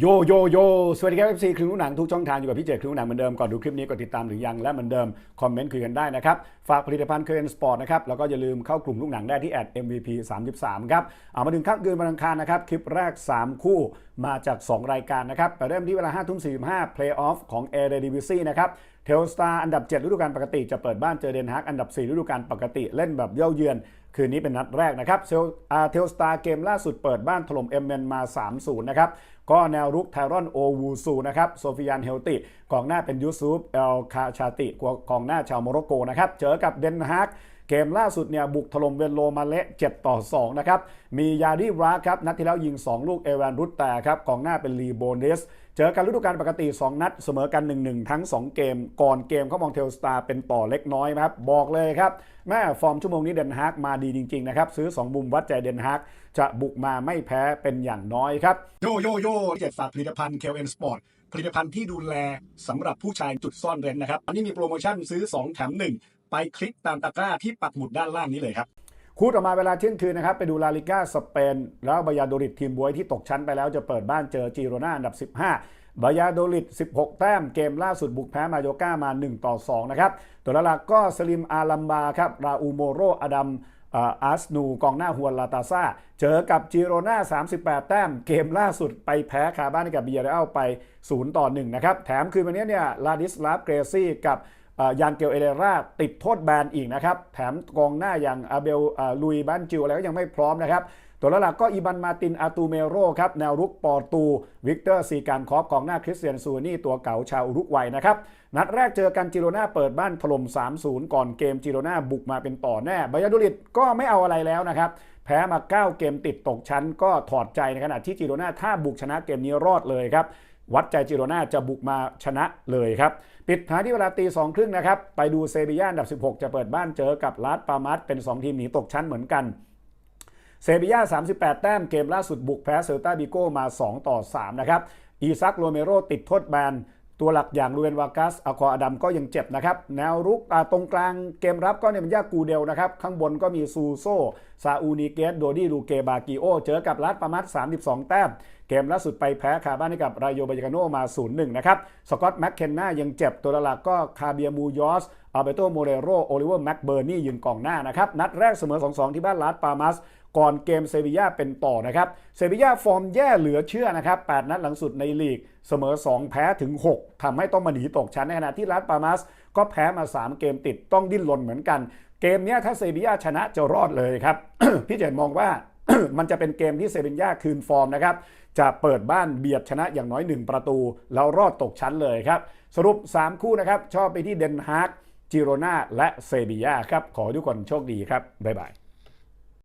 โยโยโย สวัสดีครับ FC ครึ่งลูกหนังทุกช่องทางอยู่กับพี่เจครึ่งลูกหนังเหมือนเดิมก่อนดูคลิปนี้กดติดตามหรือยังและเหมือนเดิม คอมเมนต์คุยกันได้นะครับ ฝากผลิตภัณฑ์เคเอนสปอร์ตนะครับ แล้วก็อย่าลืมเข้ากลุ่มลูกหนังได้ที่แอด MVP 33 ครับ เอามาถึงค่ำคืนวันอังคารนะครับ คลิปแรก 3 คู่มาจาก 2 รายการนะครับไปเริ่มที่เวลา5ทุ่ม45 Play Off ของ a i r d i v i s y นะครับเทลสตาร์อันดับ 7 ฤดูกาลปกติจะเปิดบ้านเจอเดนฮากอันดับ 4 ฤดูกาลปกติเล่นแบบเย่าเยือน คืนนี้เป็นนัดแรกนะครับเทลสตาร์เกมล่าสุดเปิดบ้านถล่มเอ็มเมนมา 3-0 นะครับก็แนวรุกไทรอนโอวูซูนะครับโซฟิยานเฮลติกองหน้าเป็นยูซูฟเอลคาชาติกองหน้าชาวโมร็อกโกนะครับเจอกับเดนฮากเกมล่าสุดเนี่ยบุกถล่มเวนโลมาเละ7ต่อ 2 นะครับ มียาดิราครับ นัดที่แล้วยิง 2 ลูกเอวานรุตแต่ครับกองหน้าเป็นลีโบเนส เจอกันฤดูกาลปกติ 2 นัดเสมอกัน 1-1 ทั้ง 2 เกม ก่อนเกมเขามองเทลสตาร์เป็นต่อเล็กน้อยครับ บอกเลยครับ แม่ฟอร์มชั่วโมงนี้เดนฮากมาดีจริง ๆ นะครับ ซื้อ 2 มุมวัดใจเดนฮากจะบุกมาไม่แพ้เป็นอย่างน้อยครับ โยโยโย่เจ็ดฝากผลิตภัณฑ์เคลเอ็นสปอร์ตผลิตภัณฑ์ที่ดูแลสำหรับผู้ชายจุดซ่อนเร้นนะครับอันนี้มีโปรโมชั่นซื้อ 2 แถม 1 ไปคลิกตามตะกร้าที่ปักหมุดด้านล่างนี้เลยครับ คู่ต่อมาเวลาเที่ยงคืนนะครับ ไปดูลาลิก้าสเปน แล้วบายาโดริดทีมบวยที่ตกชั้นไปแล้วจะเปิดบ้านเจอจีโรนาอันดับ 15บายาโดริด 16 แต้มเกมล่าสุดบุกแพ้มาโยก้ามา 1 ต่อ 2 นะครับ ตัวหลักก็สลิมอาลัมบาครับ ราอูโมโรอดัมอาร์สนูกองหน้าฮวนลาตาซาเจอกับจิโรนา38 แต้ม เกมล่าสุดไปแพ้คาบ้านกับเบียร์เรอัลไป 0 ต่อ 1 นะครับ แถมคืนวันนี้เนี่ยลาดิสลาฟเกรซี่กับ ยานเกลเอเลราติดโทษแบนอีกนะครับ แถมกองหน้าอย่างอาเบลลุยบันจิวอะไรก็ยังไม่พร้อมนะครับ ตัวหลักก็อีบันมาตินอาตูเมโรครับแนวรุกปอร์ตู วิกเตอร์ซีการคอฟกองหน้าคริสเตียนซูนี่ตัวเก่าชาวอุรุกวัยนะครับ นัดแรกเจอกันจิโรนาเปิดบ้านถล่ม 3-0 ก่อนเกมจิโรนาบุกมาเป็นต่อแน่บายาโดลิดก็ไม่เอาอะไรแล้วนะครับแพ้มา 9 เกมติดตกชั้นก็ถอดใจในขณะที่จิโรนาถ้าบุกชนะเกมนี้รอดเลยครับ วัดใจจิโรนาจะบุกมาชนะเลยครับ ปิดท้ายที่เวลาตีสองครึ่งนะครับ ไปดูเซบีย่าอันดับ 16 จะเปิดบ้านเจอกับลาสปามัสเป็น 2 ทีมหนีตกชั้นเหมือนกันเซบีย่า38 แต้มเกมล่าสุดบุกแพ้เซลตาบิโกมา 2 ต่อ 3 นะครับ อีซักโรเมโรติดโทษแบนตัวหลักอย่างลูเอนวากัสอาคออดัมก็ยังเจ็บนะครับ แนวรุกตรงกลางเกมรับก็เนี่ยมันยากกูเดลนะครับ ข้างบนก็มีซูโซซาอูนิเกสโดดี้ลูเกบากิโอ เจอกับลัดปามัส32 แต้ม เกมล่าสุดไปแพ้คาบ้านให้กับรายโยบายกาโนมา 0-1 นะครับ สกอตต์แม็กเคนนายังเจ็บตัวหลักก็คาเบียมูยอสอัลเบโตโมเรโรโอลิเวอร์แม็กเบอร์นี่ยืนกองหน้านะครับ นัดแรกเสมอ 2-2 ที่บ้านลาดปามัสก่อนเกมเซบีย่าเป็นต่อนะครับ เซบีย่าฟอร์มแย่เหลือเชื่อนะครับ 8 นัดหลังสุดในลีก เสมอ 2 แพ้ถึง 6ทำให้ต้องมาหนีตกชั้นในขณะที่ลาดปามัสก็แพ้มา 3 เกมติดต้องดิ้นรนเหมือนกัน เกมนี้ถ้าเซบีย่าชนะจะรอดเลยครับ พี่เจนมองว่า มันจะเป็นเกมที่เซบียาคืนฟอร์มนะครับ จะเปิดบ้านเบียดชนะอย่างน้อย 1 ประตู แล้วรอดตกชั้นเลยครับ สรุป 3 คู่นะครับ ชอบไปที่เดนฮาร์กจิโรนาและเซบียาครับ ขอทุกคนโชคดีครับ บ๊ายบาย